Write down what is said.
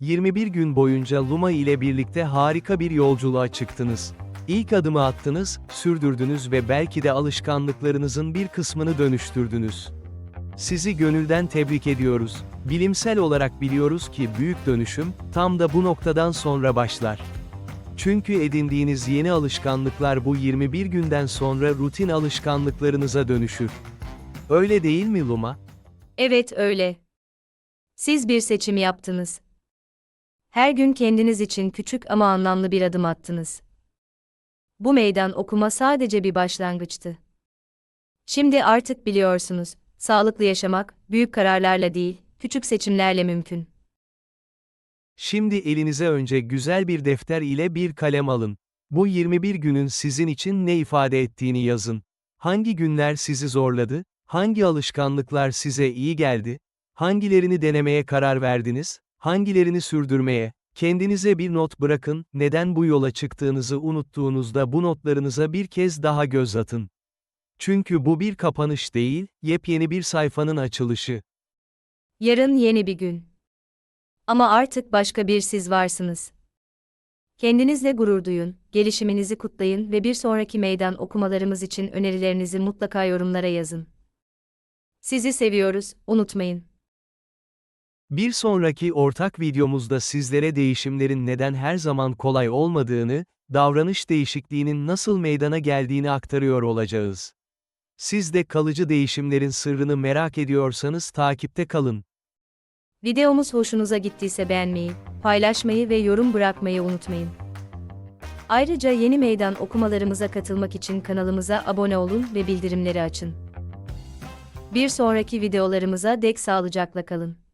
21 gün boyunca Luma ile birlikte harika bir yolculuğa çıktınız. İlk adımı attınız, sürdürdünüz ve belki de alışkanlıklarınızın bir kısmını dönüştürdünüz. Sizi gönülden tebrik ediyoruz. Bilimsel olarak biliyoruz ki büyük dönüşüm, tam da bu noktadan sonra başlar. Çünkü edindiğiniz yeni alışkanlıklar bu 21 günden sonra rutin alışkanlıklarınıza dönüşür. Öyle değil mi Luma? Evet öyle. Siz bir seçim yaptınız. Her gün kendiniz için küçük ama anlamlı bir adım attınız. Bu meydan okuma sadece bir başlangıçtı. Şimdi artık biliyorsunuz, sağlıklı yaşamak, büyük kararlarla değil, küçük seçimlerle mümkün. Şimdi elinize önce güzel bir defter ile bir kalem alın. Bu 21 günün sizin için ne ifade ettiğini yazın. Hangi günler sizi zorladı? Hangi alışkanlıklar size iyi geldi? Hangilerini denemeye karar verdiniz? Hangilerini sürdürmeye? Kendinize bir not bırakın, neden bu yola çıktığınızı unuttuğunuzda bu notlarınıza bir kez daha göz atın. Çünkü bu bir kapanış değil, yepyeni bir sayfanın açılışı. Yarın yeni bir gün. Ama artık başka bir siz varsınız. Kendinizle gurur duyun, gelişiminizi kutlayın ve bir sonraki meydan okumalarımız için önerilerinizi mutlaka yorumlara yazın. Sizi seviyoruz, unutmayın. Bir sonraki ortak videomuzda sizlere değişimlerin neden her zaman kolay olmadığını, davranış değişikliğinin nasıl meydana geldiğini aktarıyor olacağız. Siz de kalıcı değişimlerin sırrını merak ediyorsanız takipte kalın. Videomuz hoşunuza gittiyse beğenmeyi, paylaşmayı ve yorum bırakmayı unutmayın. Ayrıca yeni meydan okumalarımıza katılmak için kanalımıza abone olun ve bildirimleri açın. Bir sonraki videolarımıza dek sağlıcakla kalın.